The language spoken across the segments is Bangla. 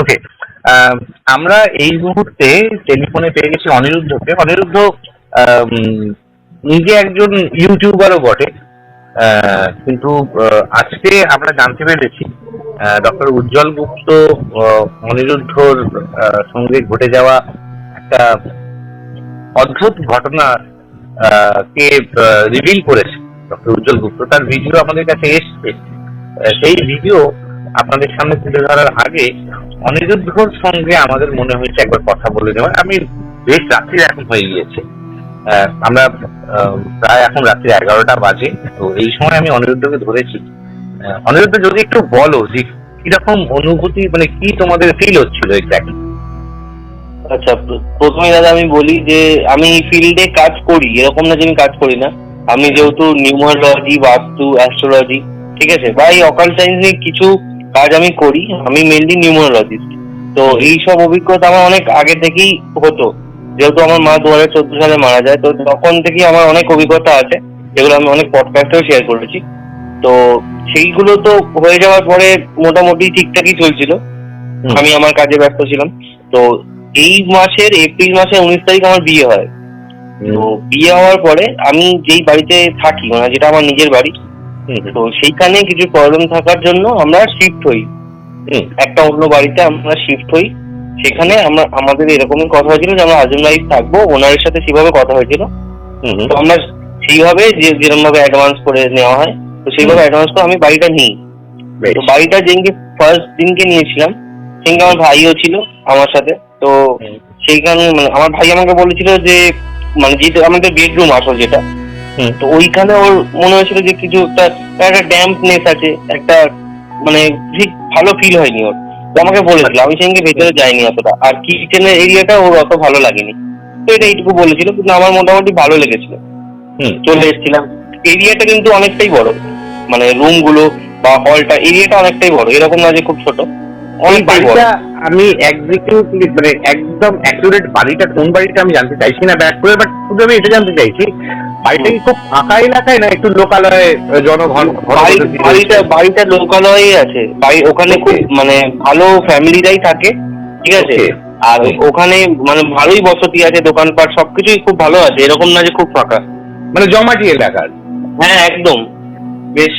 ওকে আমরা এই মুহূর্তে টেলিফোনে পেয়ে গেছি অনিরুদ্ধকে। অনিরুদ্ধ আম, নিজে একজন ইউটিউবারও বটে। কিন্তু আজকে আমরা জানতে পেরেছি ডক্টর উজ্জ্বল গুপ্ত অনিরুদ্ধর সঙ্গে ঘটে যাওয়া একটা অদ্ভুত ঘটনা কে রিভিল করেছে ডক্টর উজ্জ্বল গুপ্ত। তার ভিডিও আমাদের কাছে এসছে। সেই ভিডিও আপনাদের সামনে তুলে ধরার আগে অনিরুদ্ধর সঙ্গে আমাদের মনে হয়েছে একবার কথা বলে নেওয়ার আমি বেশ রাত্রি এখন হয়ে গিয়েছে। আমরা প্রায় এখন রাত্রি এগারোটা বাজে। তো এই সময় আমি অনিরুদ্ধকে ধরেছি। অনিরুদ্ধ, যদি একটু বলো যে কীরকম অনুভূতি মানে কি তোমাদের ফিল হচ্ছিল এক্স্যাক্টলি আচ্ছা প্রথমে দাদা আমি বলি যে আমি ফিল্ডে কাজ করি, এরকম না যে আমি কাজ করি না। আমি যেহেতু নিউমারোলজি বাস্তু অ্যাস্ট্রোলজি ঠিক আছে? বা এই অকাল সায়েন্স নিয়ে কিছু কাজ আমি করি আমি মেনলি নিউমারোলজিস্ট তো এই সব অভিজ্ঞতা আমার অনেক আগে থেকেই হতো। যেহেতু আমার মা দু হাজার চোদ্দ সালে মারা যায় তো তখন থেকেই আমার অনেক অভিজ্ঞতা আছে যেগুলো আমি অনেক পডকাস্টেও শেয়ার করেছি। তো সেইগুলো তো হয়ে যাওয়ার পরে মোটামুটি ঠিকঠাকই চলছিল। আমি আমার কাজে ব্যস্ত ছিলাম। তো এই মাসের এপ্রিল মাসের উনিশ তারিখ আমার বিয়ে হয়। তো বিয়ে হওয়ার পরে আমি যেই বাড়িতে থাকি মানে যেটা আমার নিজের বাড়ি তো সেইখানে কিছু প্রবলেম থাকার জন্য আমরা শিফট হই। একটা অন্য বাড়িতে আমরা শিফট হই। সেখানে আমরা আমাদের এরকমই কথা হয়েছিল যে আমরা হাজবেন্ড ওয়াইফ থাকব ওনারের সাথে সেভাবে কথা হয়েছিল। তো আমরা সেইভাবে যে যেরকম ভাবে অ্যাডভান্স করে নেওয়া হয় তো সেইভাবে অ্যাডভান্স করে আমি বাড়িটা নিই। তো বাড়িটা যেদিনকে ফার্স্ট দিনকে নিয়েছিলাম সেদিনকে আমার ভাইও ছিল আমার সাথে। তো। সেইখানে মানে আমার ভাই আমাকে বলেছিল যে মানে যেটা আমাদের বেডরুম আসল যেটা। তো ওইখানে ওর মনে হয়েছিল যে কিছু একটা একটা ড্যাম্পনেস আছে একটা মানে ঠিক ভালো ফিল হয়নি ওর। তো আমাকে বলেছিল আমি সেদিনকে ভেতরে যাইনি অতটা। আর কিচেনের এরিয়াটা ওর অত ভালো লাগেনি। তো এটা এইটুকু বলেছিল কিন্তু আমার মোটামুটি ভালো লেগেছিল। চলে এসেছিলাম। এরিয়াটা কিন্তু অনেকটাই বড়। মানে রুমগুলো বা হলটা এরিয়াটা অনেকটাই বড়। এরকম না যে খুব ছোট। বড় বাড়িটা আমি এক্সিকিউটলি মানে একদম অ্যাকুরেট বাড়িটা কোন বাড়িটা আমি জানতে চাইছি না ব্যাক করে বাট শুধু আমি এটা জানতে চাইছি বাড়িটা কি খুব ফাঁকা এলাকায় না একটু লোকালয়ে জনঘন বাড়িটা বাড়িটা লোকালয়ে আছে। বাড়ি ওখানে খুব মানে ভালো ফ্যামিলিরাই থাকে ঠিক আছে? আর ওখানে মানে ভালোই বসতি আছে দোকানপাট সবকিছুই খুব ভালো আছে এরকম না যে খুব ফাঁকা। মানে জমাটি এলাকার? হ্যাঁ একদম। বেশ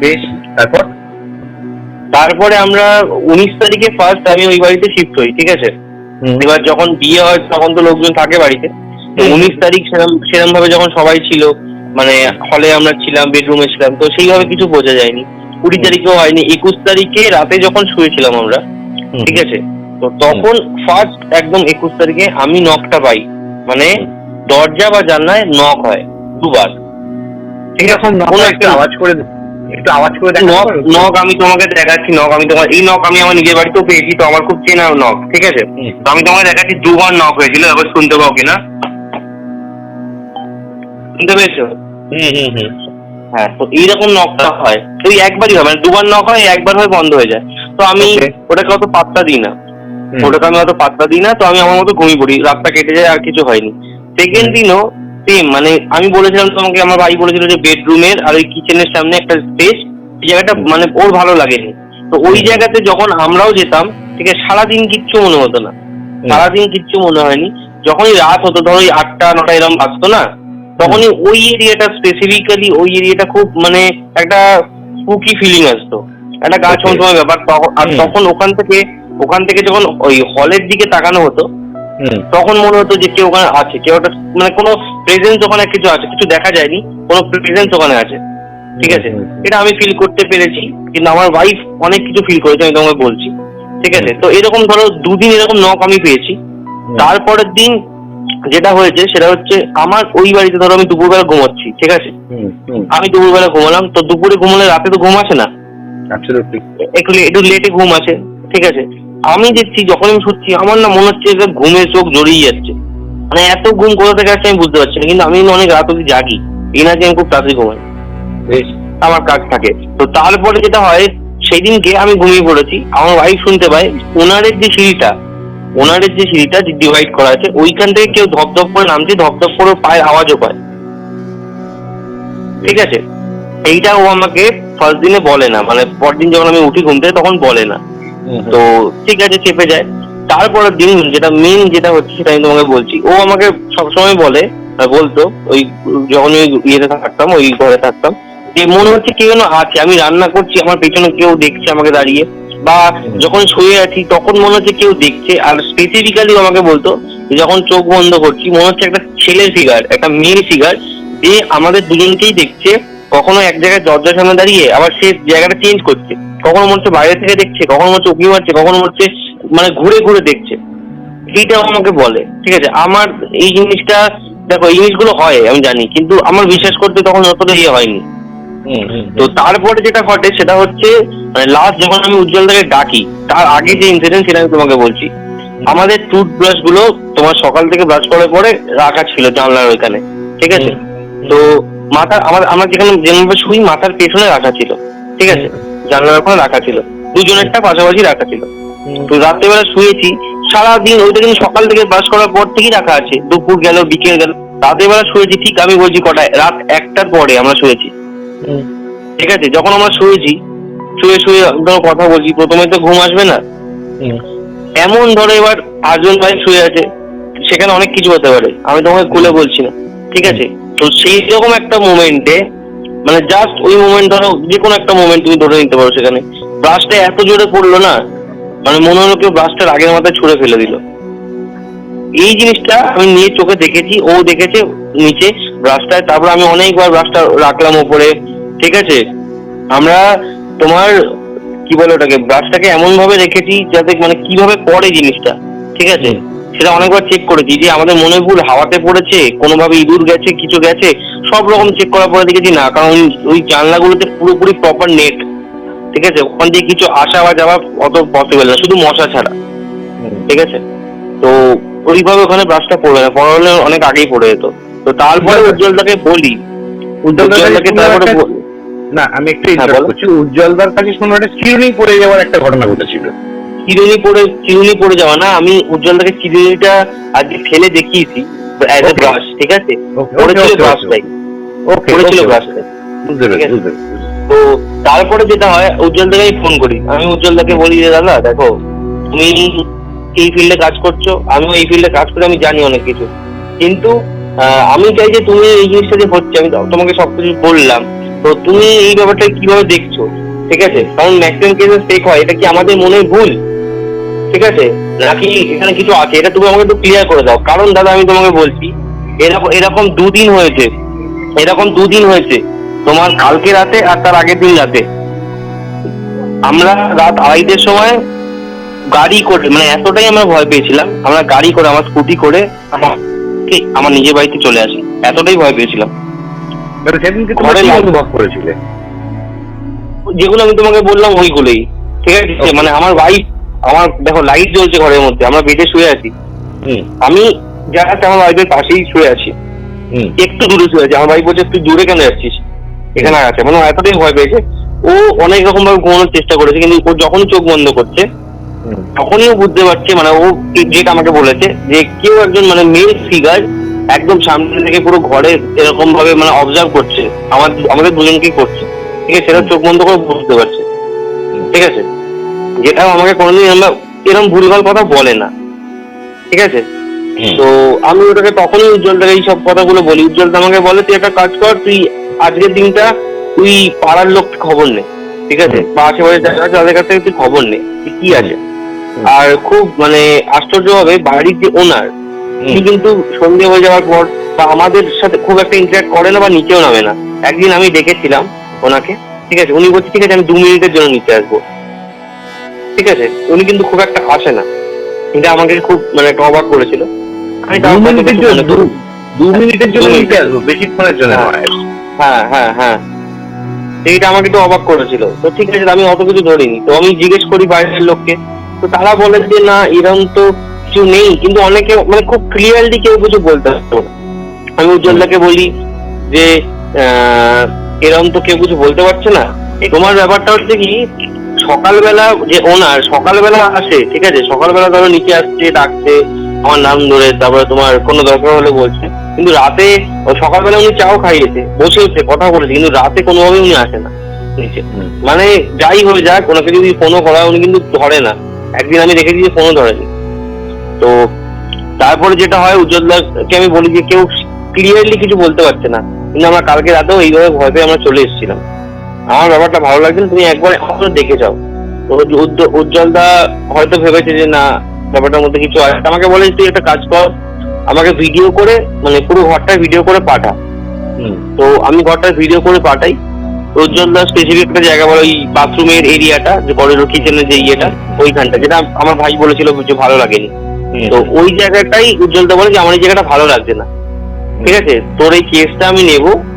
বেশ তারপর? তারপরে আমরা উনিশ তারিখে ফার্স্ট আমি ওই বাড়িতে শিফট হই ঠিক আছে? এবার যখন বিয়ে হয় তখন তো লোকজন থাকে বাড়িতে। তো উনিশ তারিখ সেরম সেরম ভাবে যখন সবাই ছিল মানে হলে আমরা ছিলাম বেডরুমে ছিলাম তো সেইভাবে কিছু বোঝা যায়নি। কুড়ি তারিখেও হয়নি একুশ তারিখে রাতে যখন শুয়েছিলাম আমরা ঠিক আছে? তো তখন ফার্স্ট একদম একুশ তারিখে আমি নখটা পাই মানে দরজা বা জানলায় নখ হয় দুবার। ঠিক আছে? এরকম কোনো একটা আওয়াজ করে একটু আওয়াজ করে দেখা নখ আমি তোমাকে দেখাচ্ছি নখ আমি তোমার এই নখ আমি আমার নিজের বাড়িতেও পেয়েছি তো আমার খুব চেনা নখ ঠিক আছে? তো আমি তোমাকে দেখাচ্ছি দুবার নখ হয়েছিল এবার শুনতে পাও কিনা? শুনতে পেয়েছ? হুম হুম হুম। হ্যাঁ তো এইরকম নখটা হয় ওই একবারই হয় মানে দুবার নখ হয় একবার হয় বন্ধ হয়ে যায়। তো আমি ওটাকে অত পাত্তা দিই না। ওটাকে আমি অত পাত্তা দিই না তো আমি আমার মতো ঘুমিয়ে পড়ি রাতটা কেটে যায় আর কিছু হয়নি। সেকেন্ড দিনও সেম মানে আমি বলেছিলাম তোমাকে আমার ভাই বলেছিল যে বেডরুমের আর ওই কিচেনের সামনে একটা স্পেস এই জায়গাটা মানে ওর ভালো লাগেনি। তো ওই জায়গাতে যখন আমরাও যেতাম ঠিক আছে সারাদিন কিচ্ছু মনে হতো না। সারাদিন কিচ্ছু মনে হয়নি। যখনই রাত হতো ধরো ওই আটটা নটা এরকম বাজতো না তখনই ওই এরিয়াটা স্পেসিফিক্যালি ওই এরিয়াটা খুব মানে একটা স্পুকি ফিলিং আসতো। একটা গা Okay. ছমছমের ব্যাপার। আর তখন ওখান থেকে ওখান থেকে যখন ওই হলের দিকে তাকানো হতো তখন মনে হতো যে কেউ ওখানে আছে কেউ একটা মানে কোনো প্রেজেন্স ওখানে কিছু আছে কিছু দেখা যায়নি কোনো প্রেজেন্স ওখানে আছে ঠিক আছে। এটা আমি ফিল করতে পেরেছি কিন্তু আমার ওয়াইফ অনেক কিছু ফিল করেছে আমি তোমাকে বলছি ঠিক আছে? তো এরকম ধরো দুদিন এরকম নখ আমি পেয়েছি তারপরের দিন যেটা হয়েছে সেটা হচ্ছে আমার ওই বাড়িতে ধরো আমি দুপুরবেলা ঘুমাচ্ছি ঠিক আছে? আমি দুপুরবেলা ঘুমালাম তো দুপুরে ঘুমালে রাতে তো ঘুম আসে না? একটু একটু লেটে ঘুম আছে ঠিক আছে? আমি দেখছি যখন আমি শুচ্ছি, আমার না মনে হচ্ছে যে ঘুমের চোখ জড়িয়ে যাচ্ছে। মানে এত ঘুম কোথা থেকে আসছে আমি বুঝতে পারছি না, কিন্তু আমি অনেক রাত অব্দি জাগি। এই না যে আমি খুব তাড়াতাড়ি ঘুমাই। আমার কাজ থাকে। তো তারপরে যেটা হয় সেই দিনকে আমি ঘুমিয়ে পড়েছি। আমার ওয়াইফ শুনতে পাই ওনারের যে সিঁড়িটা, ওনারের যে সিঁড়িটা ডিভাইড করা আছে, ওইখান থেকে কেউ ধপধপ করে নামছে, ধপধপ করে পায়ের আওয়াজও পায়। ঠিক আছে? এইটা ও আমাকে ফার্স্ট দিনে বলে না। মানে পরদিন যখন আমি উঠি ঘুম থেকে, তখন বলে না। তো ঠিক আছে চেপে যায়। তারপরের দিন যেটা মেন যেটা হচ্ছে সেটা আমি তোমাকে বলছি ও আমাকে সবসময় বলে বলতো ওই যখন ওই ইয়েতে থাকতাম ওই ঘরে থাকতাম যে মনে হচ্ছে কেউ যেন আছে আমি রান্না করছি আমার পেছনে কেউ দেখছে আমাকে দাঁড়িয়ে বা যখন শুয়ে আছি তখন মনে হচ্ছে কেউ দেখছে আর স্পেসিফিক্যালি আমাকে বলতো যখন চোখ বন্ধ করছি মনে হচ্ছে একটা ছেলে ফিগার একটা মেয়ে ফিগার যে আমাদের দুজনকেই দেখছে কখনো এক জায়গায় দরজার সামনে দাঁড়িয়ে আবার সে জায়গাটা চেঞ্জ করছে। কখনো মনে হচ্ছে বাইরে থেকে দেখছে কখনো মনে হচ্ছে উকি মারছে কখনো মনে হচ্ছে মানে ঘুরে ঘুরে দেখছে। এইটা আমাকে বলে ঠিক আছে? আমার এই জিনিসটা দেখো এই জিনিসগুলো হয় আমি জানি কিন্তু আমার বিশ্বাস করতে তখন অতটা ইয়ে হয়নি। তো তারপরে যেটা ঘটে সেটা হচ্ছে মানে লাস্ট যখন আমি উজ্জ্বলদাকে ডাকি তার আগে যে ইনসিডেন্ট সেটা আমি তোমাকে বলছি। আমাদের টুথব্রাশগুলো তোমার সকাল থেকে ব্রাশ করার পরে রাখা ছিল জানলার ওইখানে ঠিক আছে? তো মাথার আমার আমার যেখানে যেভাবে শুই মাথার পেছনে রাখা ছিল ঠিক আছে? জানলার ওখানে রাখা ছিল। দুজনেরটা পাশাপাশি রাখা ছিল। তো রাত্রেবেলা শুয়েছি। সারাদিন ওইটা কিন্তু সকাল থেকে ব্রাশ করার পর থেকেই রাখা আছে। দুপুর গেল বিকেল গেল। রাতের বেলা শুয়েছি ঠিক আমি বলছি কটায়? রাত একটার পরে আমরা শুয়েছি। ঠিক আছে? যখন আমরা শুয়েছি শুয়ে শুয়ে ধরো কথা বলছি প্রথমে তো ঘুম আসবে না। এমন ধরো এবার আটজন ভাই শুয়ে আছে সেখানে অনেক কিছু হতে পারে। আমি তোমাকে খুলে বলছি না। ঠিক আছে? তো সেই রকম একটা মোমেন্টে মানে জাস্ট ওই মোমেন্ট ধরো যে কোনো একটা মোমেন্ট তুমি ধরে নিতে পারো সেখানে। ব্রাশটা এত জোরে পড়ল না মানে মনে হলো কেউ ব্রাশটার আগের মাথায় ছুঁড়ে ফেলে দিল। এই জিনিসটা আমি নিয়ে চোখে দেখেছি, ও দেখেছে নিচে ব্রাশটায় তারপর আমি অনেকবার ব্রাশটা রাখলাম ওপরে, ঠিক আছে? আমরা তোমার, কি বলে ওটাকে ব্রাশটাকে এমন ভাবে রেখেছি যাতে মানে কীভাবে পড়ে জিনিসটা, ঠিক আছে? সেটা অনেকবার চেক করেছি যে আমাদের মনে ভুল হাওয়াতে পড়েছে কোনোভাবে ইঁদুর গেছে কিছু গেছে সব রকম চেক করার পরে দেখেছি না কারণ ওই- জানলাগুলোতে পুরোপুরি প্রপার নেট ঠিক আছে? ওখান দিয়ে কিছু আসা বা যাওয়া অত পসিবল না শুধু মশা ছাড়া ঠিক আছে? তো ওইভাবে ওখানে ব্রাশটা পড়বে না পড়া হলে অনেক আগেই পড়ে যেত। তো তারপরে উজ্জ্বল- উজ্জ্বলদাকে বলি। উজ্জ্বলদাকে তারপরে না আমি একটু হ্যাঁ, interrupt বলো। করছি। উজ্জ্বলদার কাছে কোনো একটা চিরুনি পড়ে যাওয়ার একটা ঘটনা ঘটেছিল। চিরুনি পড়ে চিরুনি পড়ে যাওয়া না আমি উজ্জ্বলদাকে চিরুনিটা আজকে ফেলে দেখিয়েছি অ্যাজ এ ব্রাশ ঠিক আছে? পড়েছিল ব্রাশটাই ওকে পড়েছিল ব্রাশটাই। তো তারপরে যেটা হয় উজ্জ্বলদাকে আমি ফোন করি। আমি উজ্জ্বলদাকে বলি যে দাদা দেখো তুমি এই ফিল্ডে কাজ করছ আমিও এই ফিল্ডে কাজ করে আমি জানি অনেক কিছু। কিন্তু আহ, আমি চাই যে তুমি এই জিনিসটা যে হচ্ছে আমি তোমাকে সবকিছু বললাম। তো তুমি এই ব্যাপারটা কীভাবে দেখছ? ঠিক আছে? কারণ ম্যাক্সিমাম কেসে ফেক হয় এটা কি আমাদের মনে ভুল? ঠিক আছে? নাকি এখানে কিছু আছে? এটা তুমি আমাকে একটু ক্লিয়ার করে দাও। কারণ দাদা আমি তোমাকে বলছি এরকম এরকম দুদিন হয়েছে এরকম দুদিন হয়েছে তোমার কালকে রাতে আর তার আগের দিন রাতে। আমরা রাত আড়াইটের সময় গাড়ি করে মানে এতটাই আমরা ভয় পেয়েছিলাম আমরা গাড়ি করে আমার স্কুটি করে আমার কি, আমার নিজের বাড়িতে চলে আসি। এতটাই ভয় পেয়েছিলাম। যেগুলো আমি তোমাকে বললাম ওইগুলোই। ঠিক আছে? মানে আমার ওয়াইফ আমার দেখো লাইট জ্বলছে ঘরের মধ্যে আমরা বেডে শুয়ে আছি। আমি জাস্ট আমার ওয়াইফের পাশেই শুয়ে আছি। একটু দূরে শুয়ে আছে। আমার ভাই বলছে তুই দূরে কেন যাচ্ছিস এখানে আছে। মানে এতটাই ভয় পেয়েছে। ও অনেক রকম ভাবে ঘুমানোর চেষ্টা করেছে কিন্তু ও যখনই চোখ বন্ধ করছে তখনই ও বুঝতে পারছে মানে ও যেটা আমাকে বলেছে যে কেউ একজন মানে মেল ফিগার একদম সামনে থেকে পুরো ঘরে এরকম ভাবে মানে অবজার্ভ করছে। আমাদের আমাদের দুজনকেই করছে। ঠিক আছে? সেটা চোখ বন্ধ করে বুঝতে পারছে। ঠিক আছে? যেটা আমাকে কোনোদিন আমরা এরকম ভুলভাল কথা বলে না। ঠিক আছে? তো আমি ওটাকে তখনই উজ্জ্বলদাকে এই সব কথাগুলো বলি। উজ্জ্বলদা আমাকে বলে তুই একটা কাজ কর তুই আজকের দিনটা তুই পাড়ার লোক খবর নে। ঠিক আছে? বা আশেপাশে যারা আছে তাদের কাছ থেকে তুই খবর নে কি আছে। আর খুব মানে আশ্চর্য হবে বাড়ির যে ওনার তিনি কিন্তু সন্ধে হয়ে যাওয়ার পর বা আমাদের সাথে খুব একটা ইন্টারাক্ট করে না বা নিচেও নামে না। একদিন আমি ডেকেছিলাম ওনাকে। ঠিক আছে? উনি বলছে ঠিক আছে আমি দু মিনিটের জন্য নিচে আসব। ঠিক আছে উনি কিন্তু খুব একটা আসে না। কিন্তু আমাকে খুব মানে একটা অবাক করেছিল। আমি দু মিনিটের জন্য দু- মিনিটের জন্য নিতে আসব বেশিক্ষণের জন্য হ্যাঁ। হ্যাঁ। এইটা আমাকে একটু অবাক করেছিল। তো ঠিক আছে আমি অত কিছু ধরিনি। তো আমি জিজ্ঞেস করি বাইরের লোককে। তো তারা বলে যে না এরকম তো কিছু নেই। কিন্তু অনেকে মানে খুব ক্লিয়ারলি কেউ কিছু বলতে পারতো আমি উজ্জ্বলদাকে বলি যে আহ, এরকম তো কেউ কিছু বলতে পারছে না। তোমার ব্যাপারটা হচ্ছে কি সকালবেলা যে ওনার সকালবেলা আসে ঠিক আছে? সকালবেলা ধরো নিচে আসছে ডাকছে আমার নাম ধরে তারপরে তোমার কোনো দরকার হলে বলছে। কিন্তু রাতে সকালবেলা উনি চাও খাইয়েছে বসেছে কথা বলেছে কিন্তু রাতে কোনোভাবে উনি আসে না। নিচে। মানে যাই হয়ে যাক ওনাকে যদি ফোনও করা উনি কিন্তু ধরে না। একদিন আমি দেখেছি যে ফোনও ধরেনি তো তারপরে যেটা হয় উজ্জ্বলদাকে আমি বলি যে কেউ ক্লিয়ারলি কিছু বলতে পারছে না। কিন্তু আমরা কালকে রাতেও এইভাবে ভয় পেয়ে আমরা চলে এসেছিলাম। আমার ব্যাপারটা ভালো লাগছে না, তুমি একবার আমাকে দেখে যাও। তো উজ্জ- উজ্জ্বলদা হয়তো ভেবেছে যে না ব্যাপারটার মধ্যে কিছু আছে। আমাকে বলে তুই একটা কাজ কর আমাকে ভিডিও করে মানে পুরো ঘরটা ভিডিও করে পাঠা। তো আমি ঘরটা ভিডিও করে পাঠাই। উজ্জ্বলদা স্পেসিফিক একটা জায়গা বলে ওই বাথরুমের এরিয়াটা যে করিডোর কিচেনের যে ইয়েটা ওইখানটা যেটা আমার ভাই বলেছিল যে ভালো লাগেনি। তো ওই জায়গাটাই উজ্জ্বলদা বলে যে আমার এই জায়গাটা ভালো লাগছে না। ঠিক আছে? তোর এই কেসটা আমি নেব।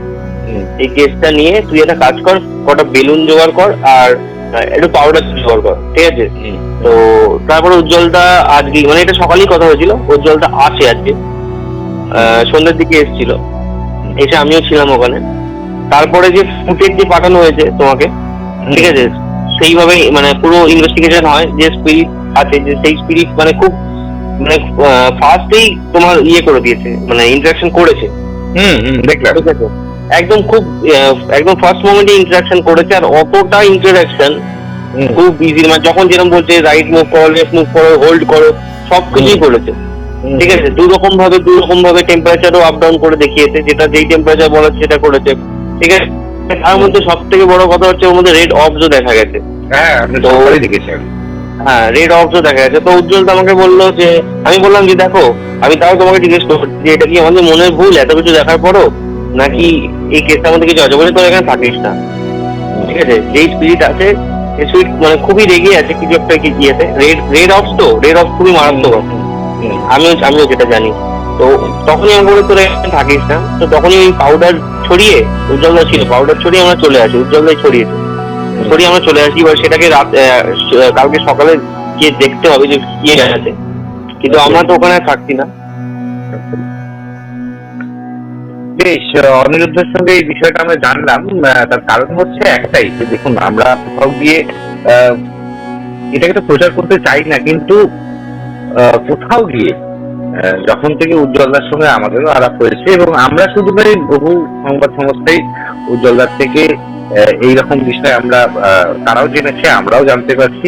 এই কেসটা নিয়ে তুই একটা কাজ কর কটা বেলুন জোগাড় কর আর একটু পাউডার জোগাড় কর ঠিক আছে? তো তারপরে উজ্জ্বলটা আজকে মানে এটা সকালেই কথা হয়েছিল উজ্জ্বলটা আসে আজকে সন্ধ্যের দিকে এসেছিল। এসে আমিও ছিলাম ওখানে। তারপরে যে ফুটেজ যে পাঠানো হয়েছে তোমাকে ঠিক আছে? সেইভাবে মানে পুরো ইনভেস্টিগেশন হয় যে স্পিরিট আছে যে সেই স্পিরিট মানে খুব মানে ফার্স্টেই তোমার ইয়ে করে দিয়েছে মানে ইন্টারাকশন করেছে। হুম হুম দেখলাম। ঠিক আছে? একদম খুব একদম ফার্স্ট মোমেন্টে ইন্টারাকশন করেছে আর অতটা ইন্টারাকশন খুব ইজি মানে যখন যেরকম বলছে রাইট মুভ করো লেফট মুভ করো হোল্ড করো সব কিছুই করেছে। ঠিক আছে? দু রকম ভাবে দু রকম ভাবে টেম্পারেচারও আপ ডাউন করে দেখিয়েছে যেটা যেই টেম্পারেচার বলা সেটা করেছে। ঠিক আছে? তার মধ্যে সব থেকে বড় কথা হচ্ছে ওর মধ্যে রেড অফজও দেখা গেছে। হ্যাঁ আপনি তো- দেখেছেন। হ্যাঁ রেড অফজও দেখা গেছে। তো উজ্জ্বল তো আমাকে বলল যে আমি বললাম যে দেখো আমি তাও তোমাকে জিজ্ঞেস করছি যে এটা কি আমাদের মনের ভুল এত কিছু দেখার পরও? নাকি এই কেসটার মধ্যে কিছু আছে বলে তোর এখানে থাকিস না? ঠিক আছে যেই স্পিরিট আছে সেই স্পিরিট মানে খুবই রেগে আছে কিছু একটা কি ইয়েতে। রেড রেড অফ তো রেড অফ খুবই মারাত্মক। আমিও আমিও যেটা জানি। তো তখনই আমি বলে তোরা এখানে থাকিস না? তো তখনই ওই পাউডার ছড়িয়ে উজ্জ্বলদা ছিল পাউডার ছড়িয়ে আমরা চলে আসি উজ্জ্বলদাই ছড়িয়েছে ছড়িয়ে আমরা চলে আসি এবার সেটাকে রাত আহ, কালকে সকালে গিয়ে দেখতে হবে যে কি আছে। কিন্তু আমরা তো ওখানে থাকছি না। বেশ অনিরুদ্ধের সঙ্গে এই বিষয়টা আমরা জানলাম। তার কারণ হচ্ছে একটাই, যে দেখুন, আমরা কোথাও গিয়ে এটাকে তো প্রচার করতে চাই না, কিন্তু কোথাও গিয়ে যখন থেকে উজ্জ্বলদার সঙ্গে আমাদেরও আলাপ হয়েছে, এবং আমরা শুধু নয় বহু সংবাদ সংস্থায় উজ্জ্বলদার থেকে এইরকম বিষয়ে আমরা তারাও জেনেছে, আমরাও জানতে পারছি।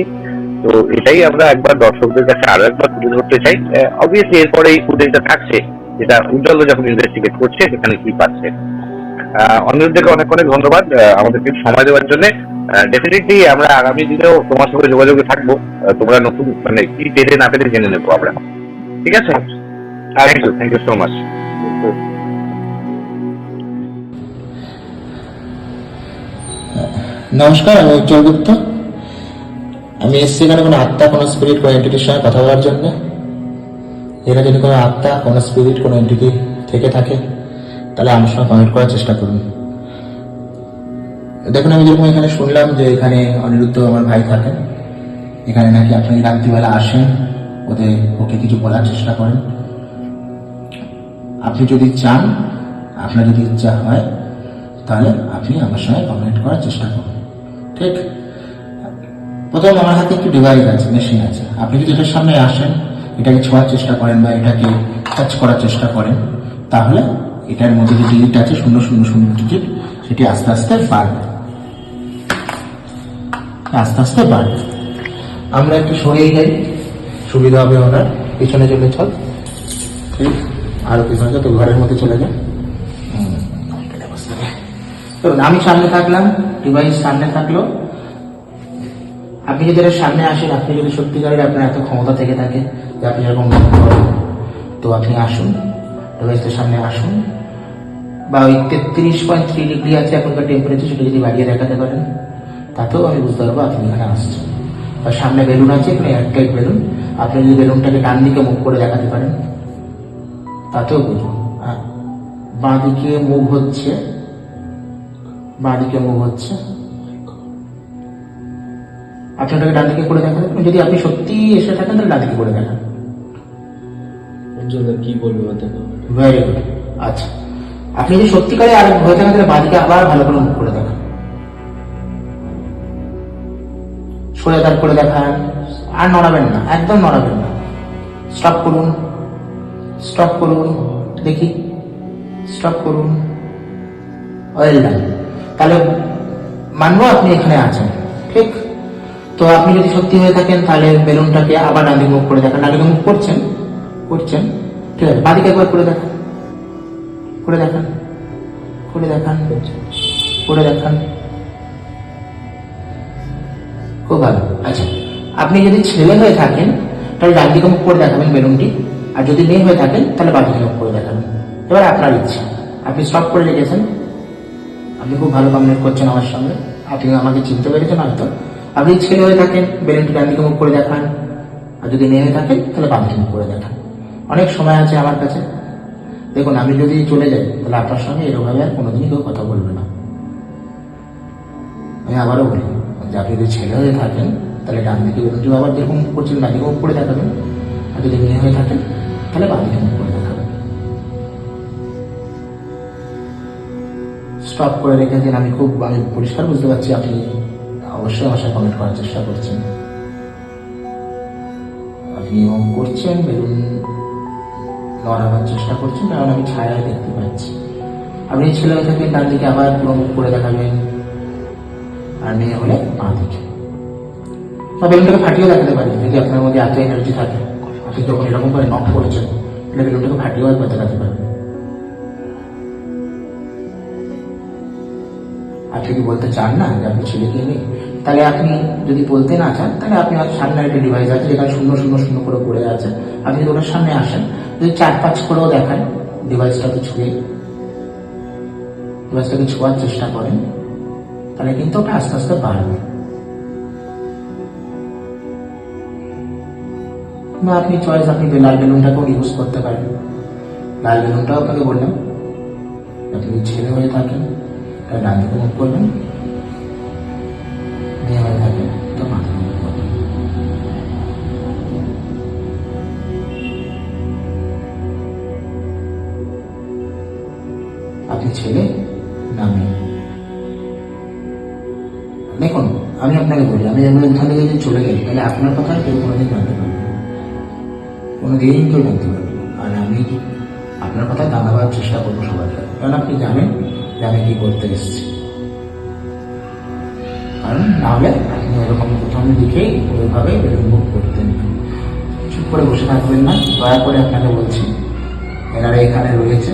তো এটাই আমরা একবার দর্শকদের কাছে আরও একবার তুলে ধরতে চাই। অবভিয়াসলি এরপরে এই ফুটেজটা থাকছে। যেটা উজ্জ্বল যখন ইনভেস্টিগেট করছে, সেখানে কি পাচ্ছে। অনিরুদ্ধকে অনেক অনেক ধন্যবাদ আমাদেরকে সময় দেওয়ার জন্য। ডেফিনেটলি আমরা আগামী দিনেও তোমার সঙ্গে যোগাযোগে থাকব। তোমরা নতুন মানে কি পেলে না পেলে জেনে নেব আমরা। ঠিক আছে? Thank you thank you so much নমস্কার, আমি উজ্জ্বল গুপ্ত। আমি এসছি এখানে কোনো আত্মা, কোনো স্পিরিট কোনো এন্টিটির সঙ্গে কথা বলার জন্য। এখানে যদি কোনো আত্মা, কোনো স্পিরিট কোনো এন্টিটি থেকে থাকে, তাহলে আমার সঙ্গে কমেন্ট করার চেষ্টা করুন। দেখুন, আমি যেরকম এখানে শুনলাম যে এখানে অনিরুদ্ধ আমার ভাই থাকেন। এখানে নাকি আপনি রাত্রিবেলা আসেন, ওদের ওকে কিছু বলার চেষ্টা করেন। আপনি যদি চান, আপনার যদি ইচ্ছা হয়, তাহলে আপনি আমার সঙ্গে কমিউনিকেট করার চেষ্টা করুন। ঠিক? প্রথম আমার হাতে একটু ডিভাইস আছে মেশিন আছে। আপনি যদি এটার সামনে আসেন এটাকে ছোঁয়ার চেষ্টা করেন বা এটাকে টাচ করার চেষ্টা করেন তাহলে এটার মধ্যে যে ডিজিট আছে শূন্য শূন্য শূন্য ডিজিট সেটি আস্তে আস্তে বাড়বে। আস্তে আস্তে বাড়বে। আমরা একটু সরিয়ে যাই সুবিধা হবে ওনার। পিছনে চলে চল। ঠিক। আরও পিছনে তো ঘরের মধ্যে চলে যায় ধরুন আমি সামনে থাকলাম ডিভাইস সামনে থাকল আপনি যদি এর সামনে আসেন, আপনি যদি সত্যিকারের আপনার এত ক্ষমতা থেকে থাকে যে আপনি এরকম করেন, তো আপনি আসুন ডিভাইসটার সামনে আসুন। বা ওই তেত্রিশ পয়েন্ট থ্রি ডিগ্রি আছে এখনকার টেম্পারেচার সেটা যদি বাড়িয়ে দেখাতে পারেন, তাতেও আমি বুঝতে পারব আপনি এখানে আসছেন। বা সামনে বেলুন আছে, এখানে এয়ারটাইট বেলুন। আপনি যদি বেলুনটাকে ডান দিকে মুভ করে দেখাতে পারেন, তাতেও বুঝব বাঁ দিকে হচ্ছে, বাঁ দিকে হচ্ছে আপনি ওটাকে ডান দিকে করে দেখান। যদি আপনি সত্যি এসে থাকেন তাহলে ডান দিকে করে দেখান। কি বলবে ভেরি গুড আচ্ছা। আপনি যদি সত্যিকারে আর হয়ে থাকেন তাহলে বাঁ দিকে আবার ভালো করে মুখ করে দেখান। সরে দাঁড় করে দেখান। আর নড়াবেন না একদম নড়াবেন না। স্টপ করুন। স্টপ করুন। দেখি। স্টপ করুন। ওয়েল ডান তাহলে মানবো আপনি এখানে আছেন। ঠিক? তো আপনি যদি সত্যি হয়ে থাকেন, তাহলে বেলুনটাকে আবার ডান মুখ করে দেখান। ডান মুখ করছেন করছেন। ঠিক আছে বাদিকে একবার করে দেখান। করে দেখান। করে দেখান। করে দেখান। খুব ভালো। আচ্ছা আপনি যদি ছেলে হয়ে থাকেন, তাহলে ডান দিকে মুখ করে দেখাবেন বেলুনটি। আর যদি মেয়ে হয়ে থাকেন, তাহলে বাঁ দিকে মুখ করে দেখাবেন। এবার আপনার ইচ্ছা। আপনি স্টপ করে রেখেছেন আপনি খুব ভালো কমিউনিকেট করছেন আমার সঙ্গে। আপনি আমাকে চিনতে পেরেছেন হয়তো। আপনি ছেলে হয়ে থাকেন বেলুনটি ডান দিকে মুখ করে দেখান? আর যদি মেয়ে হয়ে থাকেন, তাহলে বাঁ দিকে মুখ করে দেখান। অনেক সময় আছে আমার কাছে। দেখুন, আমি যদি চলে যাই, তাহলে আপনার সঙ্গে এরকমভাবে আর কোনোদিনই কেউ কথা বলবে না। আমি আবারও বলি, যে আপনি যদি ছেলে হয়ে থাকেন, তাহলে ডান দিকে বেলুনটি আবার যেরকম মুখ করছেন, ডান দিকে মুখ করে দেখাবেন। আর যদি মেয়ে হয়ে থাকেন, তাহলে বাঁ দিকে মুখ করে দেখাবেন। স্টপ করে রেখেছেন আমি খুব, আমি পরিষ্কার বুঝতে পারছি আপনি অবশ্যই সাথে কমেন্ট করার চেষ্টা করছেন। আপনি এরকম করছেন, বেলুন লড়াবার চেষ্টা করছেন, কারণ আমি ছায়ায় দেখতে পাচ্ছি। আপনি ছেলে হয়ে থাকেন তার দিকে আবার পুরো মুখ করে দেখাবেন, আর মেয়ে হলে পা দিকে বা বেলুনটাকে ফাটিয়েও দেখাতে পারি যদি আপনার মধ্যে এত এনার্জি থাকে। আপনি যখন এরকম করে নক করেছেন, তাহলে বেলুনটাকে ফাটিয়েও একবার দেখাতে পারেন। আপনি কি বলতে চান না যে আপনি ছেলেকে নেই তাহলে আপনি যদি বলতে না চান, তাহলে আপনি হয়তো সামনে একটা ডিভাইস আছে যেখানে শূন্য শূন্য শূন্য করে পড়ে আছে। আপনি যদি ওটার সামনে আসেন, যদি চার পাঁচ করেও দেখান ডিভাইসটাকে ছুঁয়ে ডিভাইসটাকে ছোঁয়ার চেষ্টা করেন, তাহলে কিন্তু ওটা আস্তে আস্তে বাড়বে। না আপনি চয়েস আপনি লাল বেলুনটাকেও ইউজ করতে পারেন। লাল বেলুনটাও আপনাকে বললাম, আপনি ছেলে হয়ে থাকেন ডান দিকে মুখ করবেন। ছেলে না মেয়ে? দেখুন আমি আপনাকে বলি, আমি এমন এখান যদি চলে গেলি তাহলে আপনার কথা কেউ কোনোদিন জানতে পারবে কোনোদিন কেউ জানতে পারবে আর আমি আপনার কথা জানাবার চেষ্টা করব সবার কাছে কারণ আপনি জানেন যে আমি কি করতে এসেছি। কারণ নাহলে আপনি ওরকম প্রথম দিকেই ওইভাবে মুখ করতেন চুপ করে বসে থাকবেন না। দয়া করে আপনাকে বলছি এনারা এখানে রয়েছে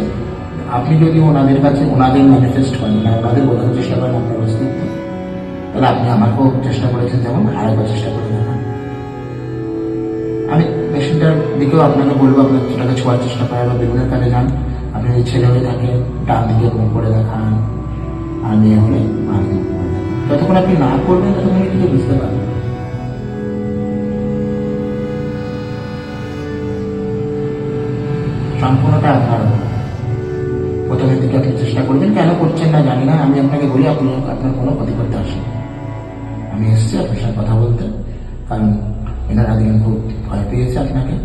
আপনি যদি ওনাদের কাছে, ওনাদের ম্যানিফেস্ট করেন না ওনাদের বোঝানোর চেষ্টা করেন আপনার অস্তিত্ব তাহলে আপনি আমাকেও চেষ্টা করেছেন যেমন, আরেকবার চেষ্টা করে দেখান। আমি পেশেন্টের দিকেও আপনাকে বলব, আপনার সেটাকে ছোঁয়ার চেষ্টা করেন বা বেগুনের কাজে যান। আপনি যদি ছেলে হয়ে থাকেন ডান দিকে মুখ করে দেখান, আর মেয়ে হলে দেখান। যতক্ষণ আপনি না করবেন, ততক্ষণ কিছু বুঝতে পারবেন সম্পূর্ণটা আপনার। প্রথমের দিকে আপনি চেষ্টা করবেন, কেন করছেন না জানি না, আমি আপনাকে বলি, আপনি আপনার কোনো ক্ষতি করতে আসেন আমি এসেছি আপনার সাথে কথা বলতে, কারণ এনার আগে খুব ভয় পেয়েছি আপনাকে।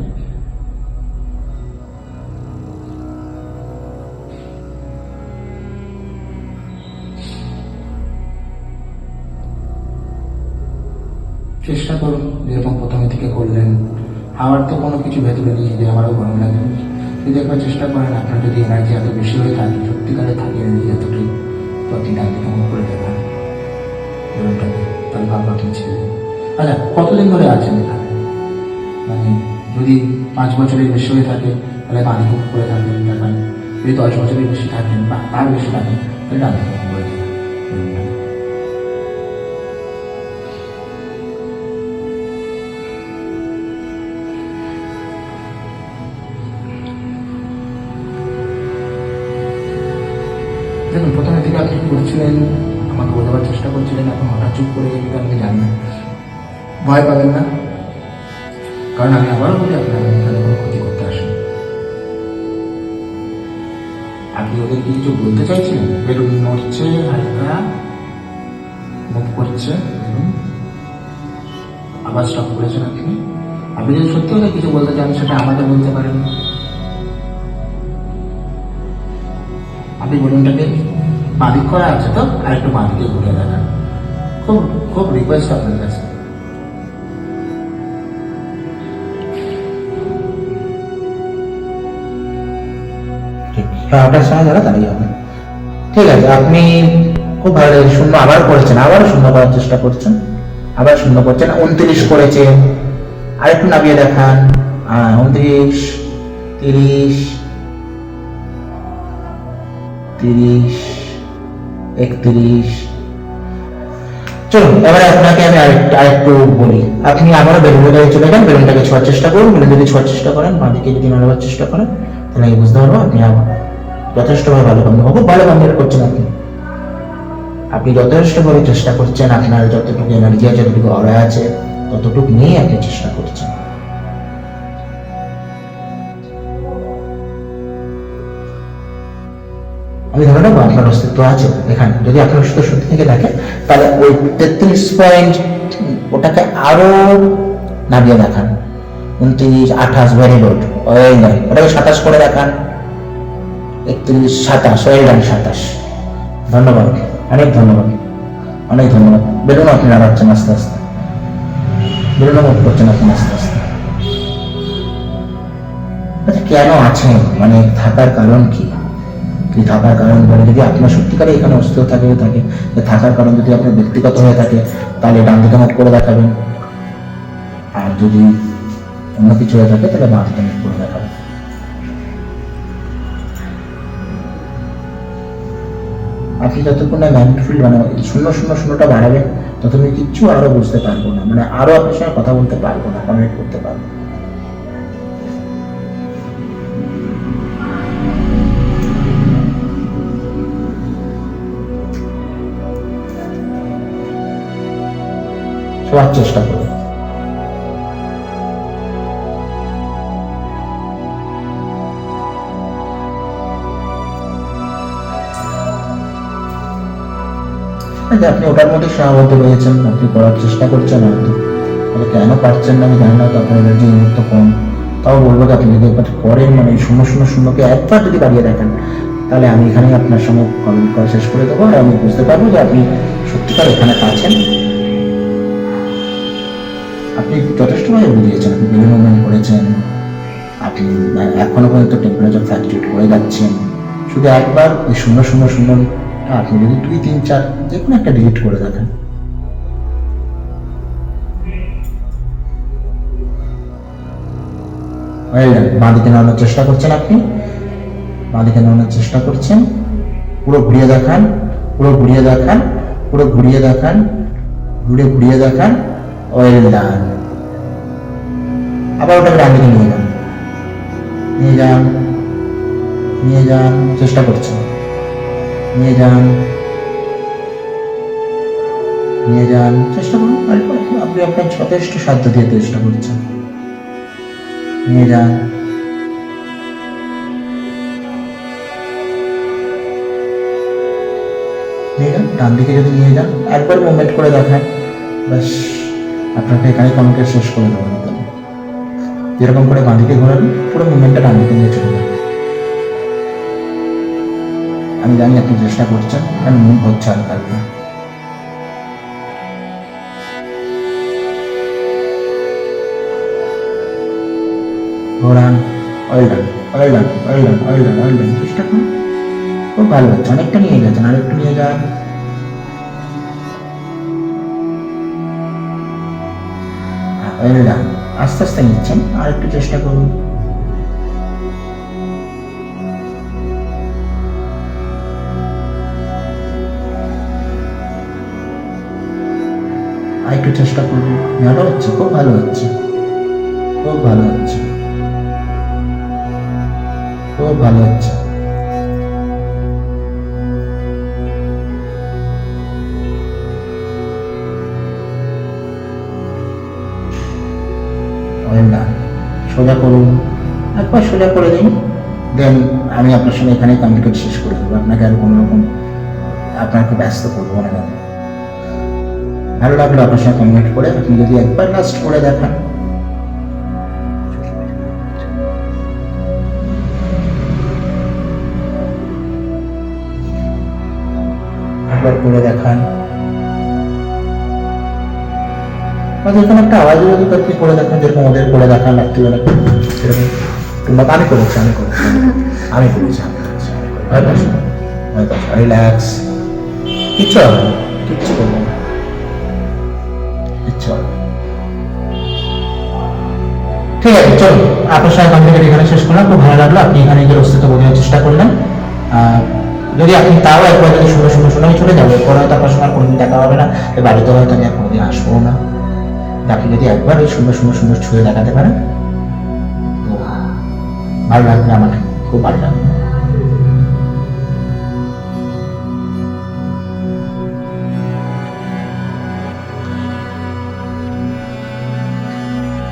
চেষ্টা করুন, যেরকম প্রথমে থেকে করলেন, আমার তো কোনো কিছু ভেতরে নিয়ে যে আমারও গরম লাগে যদি একবার চেষ্টা করেন, আপনার যদি এনার্জি এত বেশি হয়ে থাকে, সত্যিকারে থাকে এনার্জি এতটাই প্রতি আপনি ডান দিকে মুখ করে দেখান তাহলে বাবা কি ছেলে? আচ্ছা কতদিন ধরে আছেন এখানে? মানে যদি পাঁচ বছরের বেশি হয়ে থাকে, তাহলে মুখ করে থাকবেন দেখান যদি দশ বছরের বেশি থাকেন বা আর বেশি থাকেন, তাহলে ডান দেখুন, প্রথমে থেকে আপনি করছিলেন? আমাকে বোঝাবার চেষ্টা করছিলেন, এখন হঠাৎ চুপ করে গেলে আপনি জানেন না। ভয় পাবেন না। কারণ আমি আবারও বলি আপনার এখানে কোনো ক্ষতি করতে আসেন। আপনি ওদেরকে কিছু বলতে চাইছিলেন? বেলুন নড়ছে, হালকা মুভ করছে আবার স্টপ করেছেন আপনি। আপনি যদি সত্যি ওদের কিছু বলতে চান, সেটা আমাকে বলতে পারেন। আপনি বেলুনটাকে বাঁদিক করা আছে তো? আর একটু বাঁদিকে ঘুরে দেখান। খুব খুব রিকোয়েস্ট আপনার কাছে। ঠিক। হ্যাঁ সময় যারা দাঁড়িয়ে যাবেন ঠিক আছে, আপনি খুব ভালো শূন্য আবার করেছেন আবার শূন্য করার চেষ্টা করছেন। আবার শূন্য করছেন, উনত্রিশ করেছেন। আরেকটু নামিয়ে দেখান। উনত্রিশ, তিরিশ তিরিশ, একত্রিশ। চলুন, এবারে আপনাকে আমি আরেকটু আরেকটু বলি। আপনি আবারও বেলুনের কাছে চলে যান, বেলুনটাকে ছোঁয়ার চেষ্টা করুন। বেলুন যদি ছোঁয়ার চেষ্টা করেন, বাঁদিকে যদি নাড়াবার চেষ্টা করেন, তাহলে আমি বুঝতে পারব আপনি আবার যথেষ্টভাবে ভালো কম্পিউটার খুব ভালো কম্পিউটার করছেন আপনি। আপনি যথেষ্টভাবে চেষ্টা করছেন, আপনার যতটুকু এনার্জি আছে, যতটুকু অরা আছে, ততটুকু নিয়ে আপনি চেষ্টা করছেন। আমি ধরে নেব আপনার অস্তিত্ব আছে এখানে। যদি আপনার সত্যি থেকে থাকে, তাহলে ওই তেত্রিশ পয়েন্ট ওটাকে আরও নামিয়ে দেখান। উনত্রিশ, আঠাশ ভেরি গুড ওয়েল ডান ওটাকে সাতাশ করে দেখান। একত্রিশ, সাতাশ ওয়েল ডান সাতাশ। ধন্যবাদ, অনেক ধন্যবাদ অনেক ধন্যবাদ। বেলুন আপনি নাড়াচ্ছেন আস্তে আস্তে। মুখ করছেন আপনি আস্তে আস্তে। আচ্ছা কেন আছেন মানে থাকার কারণ কি? কি থাকার কারণ বলে, যদি আপনার সত্যিকারে এখানে অস্তিত্ব থাকে থাকে থাকার কারণ যদি আপনার ব্যক্তিগত হয়ে থাকে, তাহলে ডান দিকে মুখ করে দেখাবেন। আর যদি অন্য কিছু হয়ে থাকে, তাহলে বাঁ দিকে মুখ করে দেখাবেন। আপনি যতক্ষণ না মাইন্ডফুল মানে শূন্য শূন্য, শূন্যটা বাড়াবেন, ততক্ষণ কিচ্ছু আরও বুঝতে পারব না। মানে আরও আপনার সঙ্গে কথা বলতে পারব না কমিউনিকেট করতে পারব না। শোয়ার চেষ্টা করুন আচ্ছা, আপনি ওটার মধ্যে সীমাবদ্ধ রয়েছেন আপনি করার চেষ্টা করছেন হয়তো। কেন পারছেন না আমি জানি না তো আপনার এনার্জি এই মুহূর্তে কম। তাও বলব যে আপনি যদি একবার করেন মানে শূন্য শূন্য শূন্যকে একবার যদি বাড়িয়ে দেখেন তাহলে আমি এখানেই আপনার সঙ্গে কমেন্ট করা শেষ করে দেবো। আর আমি বুঝতে পারব যে আপনি সত্যিকার এখানে আছেন। আপনি যথেষ্টভাবে বুঝিয়েছেন আপনি মুভমেন্ট করেছেন। আপনি এখনও পর্যন্ত টেম্পারেচার ফ্ল্যাকচুয়েট করে যাচ্ছেন। শুধু একবার ওই শূন্য শূন্য শূন্য আপনি যদি দুই, তিন, চার যে কোনো একটা ডিলিট করে দেখেন বাঁ দিকে নামানোর চেষ্টা করছেন আপনি। বাঁ দিকে নামানোর চেষ্টা করছেন। পুরো ঘুরিয়ে দেখান, পুরো ঘুরিয়ে দেখান, পুরো ঘুরিয়ে দেখান ঘুরে ঘুরিয়ে দেখান। ওয়েল ডান আবার ওটাকে ডান দিকে নিয়ে যান নিয়ে যান নিয়ে যান, চেষ্টা করছেন নিয়ে যান নিয়ে যান, চেষ্টা করুন। আপনি আপনার যথেষ্ট সাধ্য দিয়ে চেষ্টা করছেন। নিয়ে যান। নিয়ে যান, ডান দিকে যদি নিয়ে যান, একবার মুভমেন্ট করে দেখান। ব্যাস, আপনাকে এখানে কমিটি শেষ করে দেবো একদম যেরকম করে বাঁ দিকে ঘোরাবেন পুরো মুভমেন্টটা ডান দিকে নিয়ে চলে যাবে। আমি জানি আপনি চেষ্টা করছেন কারণ মুভ হচ্ছে হালকা হালকা ঘোরান অয়েলডান অয়েলডান অয়েলডান চেষ্টা করুন। খুব ভালো হচ্ছে, অনেকটা নিয়ে গেছেন, আর একটু নিয়ে যান। অয়েলডান আস্তে আস্তে নিচ্ছেন, আর একটু চেষ্টা করুন। আর একটু চেষ্টা করুন। ভালো হচ্ছে, খুব ভালো হচ্ছে। খুব ভালো হচ্ছে। খুব ভালো হচ্ছে। সোজা করুন। একবার সোজা করে দিন। দেন আমি আপনার সঙ্গে এখানে কমিউনিকেট শেষ করে দেবো। আপনাকে আর কোনো রকম আপনাকে ব্যস্ত করব না কেন? ভালো লাগল আপনার সঙ্গে কমিউনিকেট করে। আপনি যদি একবার লাস্ট করে দেখান। একবার করে দেখান। যেরকম একটা আওয়াজে করে দেখান, যেরকম ওদের করে দেখান রাত্রিবেলা। সেরকম কিংবা আমি করেছি আমি করেছি আমি করেছি আমি করেছি রিল্যাক্স কিচ্ছু হবে না। কিচ্ছু করব না। কিচ্ছু হবে ঠিক আছে, চলুন। আপনার সঙ্গে কন্ট্যাক্ট এখানে শেষ করলাম, খুব ভালো লাগল। আপনি এখানে নিজের অস্তিত্ব বোঝার চেষ্টা করলেন। যদি আপনি তাও একবার যদি সুন্দর সুন্দর শুনে চলে যাব, এরপর হয়তো আপনার সঙ্গে কোনোদিন দেখা হবে না। বাড়িতে হয়তো আমি আর কোনোদিন আসব না। আপনি যদি একবার ওই সুন্দর সুন্দর সুন্দর ছুঁয়ে দেখাতে পারেন ভালো লাগবে আমার, খুব ভালো লাগবে।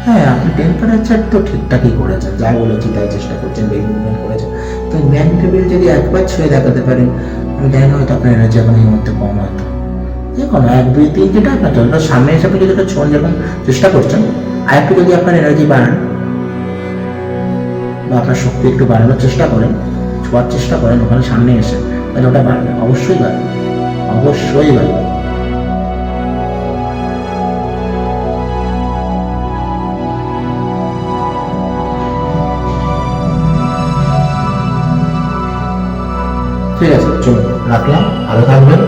হ্যাঁ আপনি টেম্পারেচার তো ঠিকঠাকই করেছেন, যা বলেছি তাই চেষ্টা করছেন মুভমেন্ট করেছেন। তো ম্যান টেবিল যদি একবার ছুঁয়ে দেখাতে পারেন, আমি জানি হয়তো আপনার এনার্জি এখন এই মুহূর্তে কম হয়তো। দেখুন, এক, দুই, তিন যেটা আপনার জন্য সামনে হিসাবে যদি একটা ছোঁয়ার যখন চেষ্টা করছেন আর একটু যদি আপনার এনার্জি বাড়ান বা আপনার শক্তি একটু বাড়ানোর চেষ্টা করেন, ছোঁয়ার চেষ্টা করেন, ওখানে সামনে এসে, তাহলে ওটা বাড়বে। অবশ্যই বাড়বে। অবশ্যই বাড়বে। ঠিক আছে, চলুন, রাখলাম। ভালো থাকবেন।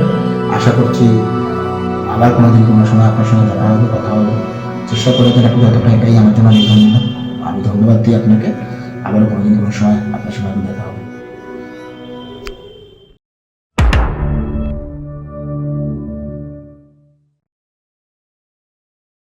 আশা করছি আবার কোনোদিন কোনো সময় আপনার সঙ্গে দেখা হবে, কথা হবে। চেষ্টা করে দেন আপনি যতটা এটাই আমার জন্য আমি ধন্যবাদ দিই আপনাকে। আবার কোনোদিন কোনো সময় আপনার সঙ্গে